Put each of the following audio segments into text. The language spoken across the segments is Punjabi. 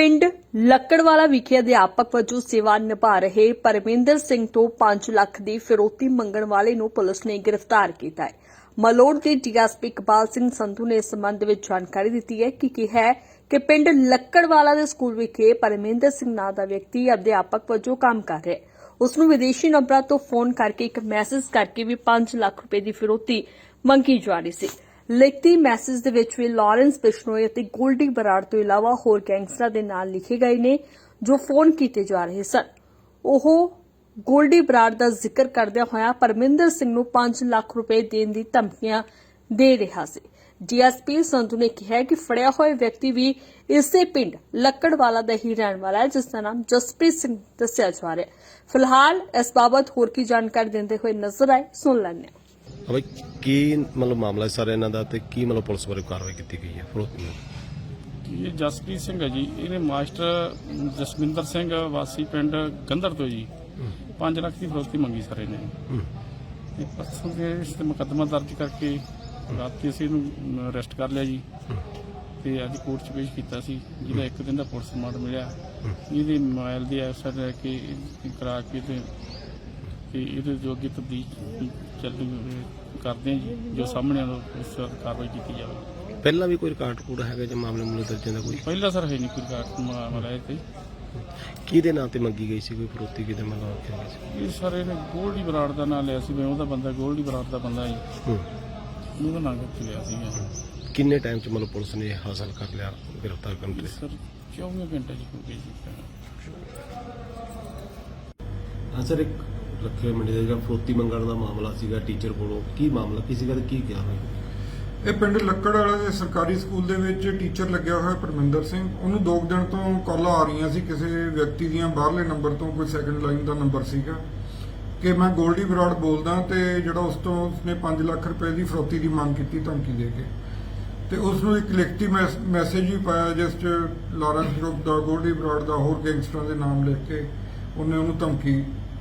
ਪਿੰਡ ਲੱਕੜਵਾਲਾ ਵਿਖੇ ਅਧਿਆਪਕ ਵਜੋਂ ਸੇਵਾ ਨਿਭਾ ਰਹੇ ਪਰਮਿੰਦਰ ਸਿੰਘ ਤੋਂ 5 ਲੱਖ ਦੀ ਫਿਰੋਤੀ ਮੰਗਣ ਵਾਲੇ ਨੂੰ ਪੁਲਿਸ ਨੇ ਗ੍ਰਿਫਤਾਰ ਕੀਤਾ ਹੈ। ਮਲੋੜ ਦੇ ਡੀਐਸਪੀ ਇਕਬਾਲ ਸਿੰਘ ਸੰਧੂ ਨੇ ਇਸ ਸੰਬੰਧ ਵਿੱਚ ਜਾਣਕਾਰੀ ਦਿੱਤੀ ਹੈ ਕਿ ਕਿਹਾ ਹੈ ਕਿ ਪਿੰਡ ਲੱਕੜਵਾਲਾ ਦੇ ਸਕੂਲ ਵਿਖੇ ਪਰਮਿੰਦਰ ਸਿੰਘ ਨਾਂ ਦਾ ਵਿਅਕਤੀ ਅਧਿਆਪਕ ਵਜੋਂ ਕੰਮ ਕਰ ਰਿਹਾ ਹੈ। ਉਸ ਨੂੰ ਵਿਦੇਸ਼ੀ ਨੰਬਰਾਂ ਤੋਂ ਫੋਨ ਕਰਕੇ ਇੱਕ ਮੈਸੇਜ ਕਰਕੇ ਵੀ 5 ਲੱਖ ਰੁਪਏ ਦੀ ਫਿਰੋਤੀ ਮੰਗੀ ਜਾ ਰਹੀ ਸੀ। ਲਿਖਤੀ ਮੈਸੇਜ ਦੇ ਵਿੱਚ ਵੀ ਲਾਰੈਂਸ ਬਿਸ਼ਨੋਈ ਅਤੇ ਗੋਲਡੀ ਬਰਾੜ ਤੋਂ ਇਲਾਵਾ ਹੋਰ ਗੈਂਗਸਟਰਾਂ ਦੇ ਨਾਲ ਲਿਖੇ ਗਏ ਨੇ, ਜੋ ਫੋਨ ਕੀਤੇ ਜਾ ਰਹੇ ਸਨ। ਉਹ ਗੋਲਡੀ ਬਰਾੜ ਦਾ ਜ਼ਿਕਰ ਕਰਦਿਆਂ ਹੋਇਆ ਪਰਮਿੰਦਰ ਸਿੰਘ ਨੂੰ 5 ਲੱਖ ਰੁਪਏ ਦੇਣ ਦੀ ਧਮਕੀਆਂ ਦੇ ਰਿਹਾ ਸੀ। ਡੀਐਸਪੀ ਸੰਧੂ ਨੇ ਕਿਹਾ ਕਿ ਫੜਿਆ ਹੋਇਆ ਵਿਅਕਤੀ ਵੀ ਇਸੇ ਪਿੰਡ ਲੱਕੜਵਾਲਾ ਦਾ ਹੀ ਰਹਿਣ ਵਾਲਾ ਹੈ, ਜਿਸ ਦਾ ਨਾਮ ਜਸਪ੍ਰੀਤ ਸਿੰਘ ਦੱਸਿਆ ਜਾ ਰਿਹਾ ਹੈ। ਫਿਲਹਾਲ ਇਸ ਬਾਬਤ ਹੋਰ ਕੀ ਜਾਣਕਾਰੀ ਦਿੰਦੇ ਹੋਏ ਨਜ਼ਰ ਆਏ, ਸੁਣ ਲੈਂਦੇ ਹਾਂ। ਹਾਂ ਬਈ ਕੀ ਮਤਲਬ ਮਾਮਲਾ ਹੈ ਸਾਰਾ ਇਹਨਾਂ ਦਾ ਤੇ ਕੀ ਮਤਲਬ ਪੁਲਿਸ ਵੱਲੋਂ ਕਾਰਵਾਈ ਕੀਤੀ ਗਈ ਹੈ? ਫਰੋਤੀ ਨੂੰ ਇਹ ਜਸਪ੍ਰੀਤ ਸਿੰਘ ਹੈ ਜੀ? ਇਹਦੇ ਮਾਸਟਰ ਜਸਵਿੰਦਰ ਸਿੰਘ ਵਾਸੀ ਪਿੰਡ ਗੰਧਰ ਤੋਂ ਜੀ। 5 ਲੱਖ ਦੀ ਫਰੋਤੀ ਮੰਗੀ ਸਾਰੇ ਨੇ ਹੂੰ। ਤੇ ਪਰਸੋਂ ਦੇ ਇਸ ਤੇ ਮੁਕੱਦਮਾ ਦਰਜ ਕਰਕੇ ਰਾਤੀ ਅਸੀਂ ਇਹਨੂੰ ਅਰੈਸਟ ਕਰ ਲਿਆ ਜੀ। ਤੇ ਅੱਜ ਕੋਰਟ 'ਚ ਪੇਸ਼ ਕੀਤਾ ਸੀ ਜਿਹਦਾ ਇੱਕ ਦਿਨ ਦਾ ਪੁਲਿਸ ਰਿਮਾਂਡ ਮਿਲਿਆ। ਇਹਦੇ ਮੋਬਾਈਲ ਦੀ ਐਫਸਰ ਲੈ ਕੇ ਇਹ ਕਰਾ ਕੇ ਤੇ ਤੇ ਇਹਦੇ ਜੋ ਅੱਗੇ ਤਬਦੀਲ ਚੱਲ ਕਰਦੇ ਹਾਂ ਜੀ ਜੋ ਸਾਹਮਣੇ ਆਉਣਾ ਉਸ ਤੋਂ ਕਾਰਵਾਈ ਕੀਤੀ ਜਾਵੇ। ਪਹਿਲਾਂ ਵੀ ਕੋਈ ਰਿਕਾਰਡ ਕੂੜਾ ਹੈਗਾ ਜਾਂ ਮਾਮਲੇ ਮੁੱਲੇ ਦਰਜ ਦਾ ਕੋਈ? ਪਹਿਲਾ ਸਰ ਹੈ ਨਹੀਂ ਕੋਈ ਕਾਰਟ ਮਾਮਲਾ ਇਹ ਤੇ ਕਿਹਦੇ ਨਾਂ ਤੇ ਮੰਗੀ ਗਈ ਸੀ ਕੋਈ ਫਰੋਤੀ ਕਿਹਦੇ ਮਤਲਬ ਆਖਿਆ ਗਿਆ ਸੀ? ਇਹ ਸਾਰੇ ਨੇ ਗੋਲਡੀ ਬਰਾੜ ਦਾ ਨਾਮ ਲਿਆ ਸੀ ਮੈਂ ਉਹਦਾ ਬੰਦਾ ਗੋਲਡੀ ਬਰਾੜ ਦਾ ਬੰਦਾ ਜੀ। ਹੂੰ। ਉਹਦਾ ਨਾਮ ਕਿੱਥੇ ਲਿਆ ਸੀ ਕਿੰਨੇ ਟਾਈਮ ਚ ਮਤਲਬ ਪੁਲਿਸ ਨੇ ਇਹ ਹਾਸਲ ਕਰ ਲਿਆ ਗ੍ਰਿਫਤਾਰ ਕਰਨ ਲਈ ਸਰ 24 ਘੰਟੇ ਜੀ ਹੋ ਗਏ ਜੀ ਹਾਂ ਸਰ ਇੱਕ ਰੱਖੇ ਮੰਡੀ ਦਾ ਜਿਹੜਾ ਫਰੋਤੀ ਮੰਗਣ ਦਾ ਮਾਮਲਾ ਸੀਗਾ ਟੀਚਰ ਕੋਲੋਂ? ਕੀ ਮਾਮਲਾ? ਕੀ ਸੀਗਾ ਕੀ ਕਿਹਾ ਹੋਇਆ? ਇਹ ਪਿੰਡ ਲੱਕੜ ਵਾਲੇ ਦੇ ਸਰਕਾਰੀ ਸਕੂਲ ਦੇ ਵਿੱਚ ਟੀਚਰ ਲੱਗਿਆ ਹੋਇਆ ਪਰਮਿੰਦਰ ਸਿੰਘ। ਉਹਨੂੰ ਦੋ ਕੁ ਦਿਨ ਤੋਂ ਕਾਲਾਂ ਆ ਰਹੀਆਂ ਸੀ। ਕਿਸੇ ਵਿਅਕਤੀ ਦੀਆਂ ਬਾਹਰਲੇ ਨੰਬਰ ਤੋਂ ਕੋਈ ਸੈਕੰਡ ਲਾਈਨ ਦਾ ਨੰਬਰ ਸੀਗਾ ਕਿ ਮੈਂ ਗੋਲਡੀ ਬਰਾੜ ਬੋਲਦਾ ਤੇ ਜਿਹੜਾ ਉਸ ਤੋਂ ਉਸਨੇ 5 ਲੱਖ ਰੁਪਏ ਦੀ ਫਰੋਤੀ ਦੀ ਮੰਗ ਕੀਤੀ ਧਮਕੀ ਦੇ ਕੇ। ਤੇ ਉਸ ਨੂੰ ਇੱਕ ਲਿਖਤੀ ਮੈਸੇਜ ਵੀ ਪਾਇਆ ਜਿਸ 'ਚ ਲਾਰੈਂਸ ਗਰੁੱਪ ਦਾ, ਗੋਲਡੀ ਬਰਾੜ ਦਾ ਹੋਰ ਗੈਂਗਸਟਰਾਂ ਦੇ ਨਾਮ ਲਿਖ ਕੇ ਉਹਨੇ ਉਹਨੂੰ ਧਮਕੀ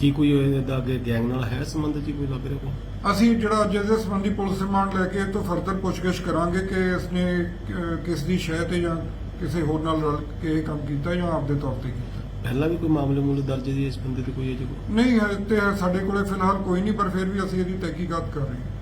ਕੀ ਕੋਈ ਇਹਦਾ ਅੱਗੇ ਗੈਂਗ ਨਾਲ ਹੈ ਸੰਬੰਧ ਜੀ ਕੋਈ ਲੱਗ ਰਿਹਾ ਕੋਈ? ਅਸੀਂ ਜਿਹੜਾ ਅੱਜ ਇਹਦੇ ਸੰਬੰਧੀ ਪੁਲਿਸ ਰਿਮਾਂਡ ਲੈ ਕੇ ਤੋਂ ਫਰਦਰ ਪੁੱਛਗਿੱਛ ਕਰਾਂਗੇ ਕਿ ਇਸਨੇ ਕਿਸ ਦੀ ਸ਼ਹਿ ਤੇ ਜਾਂ ਕਿਸੇ ਹੋਰ ਨਾਲ ਰਲ ਕੇ ਇਹ ਕੰਮ ਕੀਤਾ ਜਾਂ ਆਪਦੇ ਤੌਰ ਤੇ ਕੀਤਾ। ਪਹਿਲਾਂ ਵੀ ਕੋਈ ਮਾਮਲੇ ਮੁੱਲੇ ਦਰਜ ਦੀ ਇਸ ਬੰਦੇ ਤੇ ਕੋਈ ਅਜੇ ਨਹੀਂ ਹੈ ਤੇ ਸਾਡੇ ਕੋਲੇ ਫਿਲਹਾਲ ਕੋਈ ਨਹੀਂ ਪਰ ਫਿਰ ਵੀ ਅਸੀਂ ਇਹਦੀ ਤਹਿਕੀਕਾਤ ਕਰ ਰਹੇ ਹਾਂ।